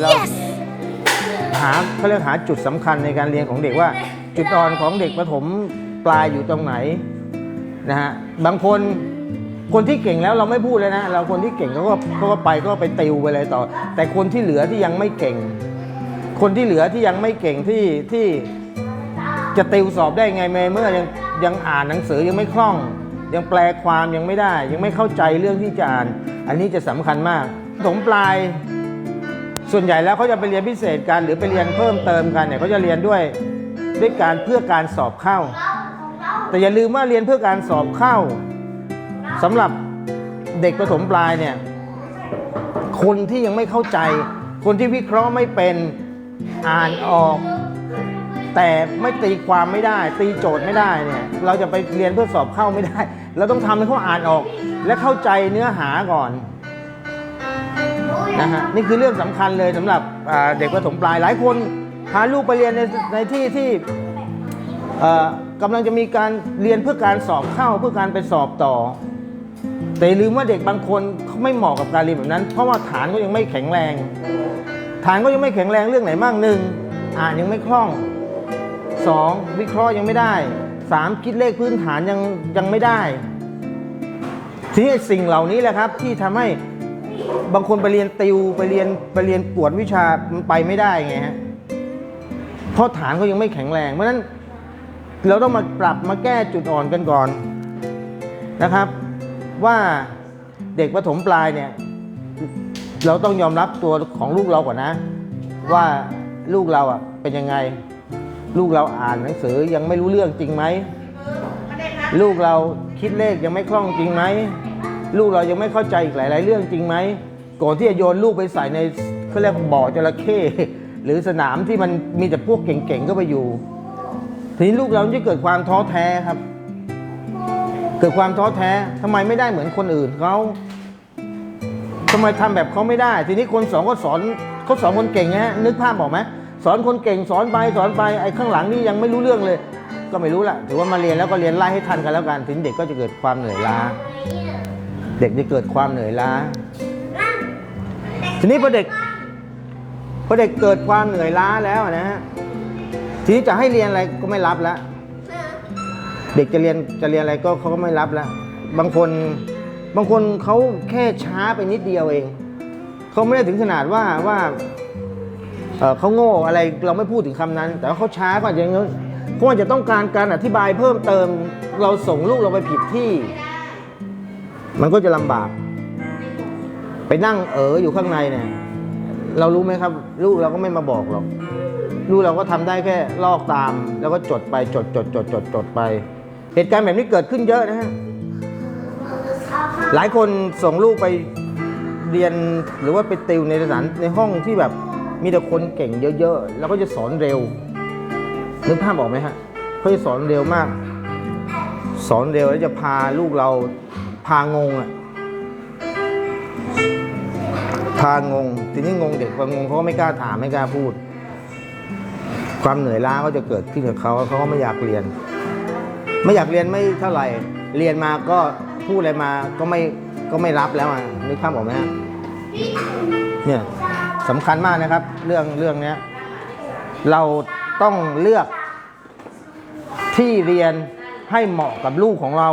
เราหาเขาเรียกหาจุดสำคัญในการเรียนของเด็กว่า จุดอ่อนของเด็กประถมปลายอยู่ตรงไหนนะฮะบางคนคนที่เก่งแล้วเราไม่พูดเลยนะ เราคนที่เก่งเขาก็เขาก็ไปก็ไปติวไปเลยต่อ แต่คนที่เหลือที่ยังไม่เก่ง คนที่เหลือที่ยังไม่เก่งที่ที่จะติวสอบได้ไงแม้เมื่อยังยังอ่านหนังสือยังไม่คล่อง ยังแปลความยังไม่ได้ ยังไม่เข้าใจเรื่องที่จะอ่าน อันนี้จะสำคัญมากประถมปลาย ส่วนใหญ่แล้วเขาจะไปเรียนพิเศษกันหรือไปเรียนเพิ่มเติมกันเนี่ยเขาจะเรียนด้วยด้วยการเพื่อการสอบเข้า แต่อย่าลืมว่าเรียนเพื่อการสอบเข้าสำหรับเด็กประถมปลายเนี่ยคนที่ยังไม่เข้าใจ คนที่วิเคราะห์ไม่เป็นอ่านออก แต่ไม่ตีความไม่ได้ ตีโจทย์ไม่ได้เนี่ยเราจะไปเรียนเพื่อสอบเข้าไม่ได้ เราต้องทำให้เขาอ่านออก และเข้าใจเนื้อหาก่อน นะฮะนี่คือเรื่องสำคัญเลยสำหรับเด็กประถมปลายหลายคนพาลูกไปเรียนในในที่ที่กำลังจะมีการเรียนเพื่อการสอบเข้าเพื่อการไปสอบต่อ แต่ลืมว่าเด็กบางคนเขาไม่เหมาะกับการเรียนแบบนั้น เพราะว่าฐานก็ยังไม่แข็งแรง ฐานก็ยังไม่แข็งแรงเรื่องไหนบ้างหนึ่งอ่านยังไม่คล่องสองวิเคราะห์ยังไม่ได้สามคิดเลขพื้นฐานยังยังไม่ได้ทีนี้สิ่งเหล่านี้แหละครับที่ทำให้ บางคนไปเรียนติวไปเรียนไปเรียนกวดวิชามันไปไม่ได้ไงฮะเพราะฐานเขายังไม่แข็งแรงเพราะฉะนั้น เราต้องมาปรับมาแก้จุดอ่อนกันก่อนนะครับ ว่าเด็กประถมปลายเนี่ย เราต้องยอมรับตัวของลูกเราก่อนนะ ว่าลูกเราอะเป็นยังไง ลูกเราอ่านหนังสือยังไม่รู้เรื่องจริงไหมลูกเราคิดเลขยังไม่คล่องจริงไหม ลูกเรายังไม่เข้าใจอีกหลาย ๆ เรื่องจริงไหมก่อนที่จะโยนลูกไปใส่ในเขาเรียกบ่อจระเข้หรือสนามที่มันมีแต่พวกเก่งๆก็ไปอยู่ทีนี้ลูกเราจะเกิดความท้อแท้ครับ เกิดความท้อแท้ทำไมไม่ได้เหมือนคนอื่นเขาทำไมทำแบบเขาไม่ได้ ทีนี้คนสอนก็สอนเขาสอนคนเก่งนะฮะนึกภาพบอกไหมสอนคนเก่งสอนไปสอนไปไอ้ข้างหลังนี่ยังไม่รู้เรื่องเลย ก็ไม่รู้ละถือว่ามาเรียนแล้วก็เรียนไล่ให้ทันกันแล้วกันทีนี้เด็กก็จะเกิดความเหนื่อยล้า เด็กจะเกิดความเหนื่อยล้า ทีนี้พอเด็กพอเด็กเกิดความเหนื่อยล้าแล้วนะฮะทีนี้จะให้เรียนอะไรก็ไม่รับแล้วเด็กจะเรียนจะเรียนอะไรก็เขาก็ไม่รับแล้วบางคนบางคนเขาแค่ช้าไปนิดเดียวเองเขาไม่ได้ถึงขนาดว่าว่าเอ่อเขาโง่อะไรเราไม่พูดถึงคำนั้น แต่ว่าเขาช้ากว่าอย่างนั้นเขาอาจจะต้องการการอธิบายเพิ่มเติม เราส่งลูกเราไปผิดที่ มันก็จะลำบาก ไปนั่งเอออยู่ข้างในเนี่ย เรารู้ไหมครับ ลูกเราก็ไม่มาบอกหรอกลูกเราก็ทำได้แค่ลอกตาม แล้วก็จดไปจดจดจดจดจดไป เหตุการณ์แบบนี้เกิดขึ้นเยอะนะฮะหลายคนส่งลูกไปเรียนหรือว่าไปติวในสถานในห้องที่แบบมีแต่คนเก่งเยอะๆ แล้วก็จะสอนเร็วนึกภาพออกไหมฮะเขาจะสอนเร็วมาก สอนเร็วแล้วจะพาลูกเราางงอะพางง ทีนี้งงเด็กพางงเขาก็ไม่กล้าถามไม่กล้าพูด ความเหนื่อยล้าก็จะเกิดขึ้นกับเขาเขาก็ไม่อยากเรียน ไม่อยากเรียนไม่เท่าไหร่ เรียนมาก็พูดอะไรมาก็ไม่ก็ไม่รับแล้วอะนึกภาพออกไหมฮะเนี่ยสำคัญมากนะครับ เรื่องเรื่องนี้เราต้องเลือกที่เรียนให้เหมาะกับลูกของเรา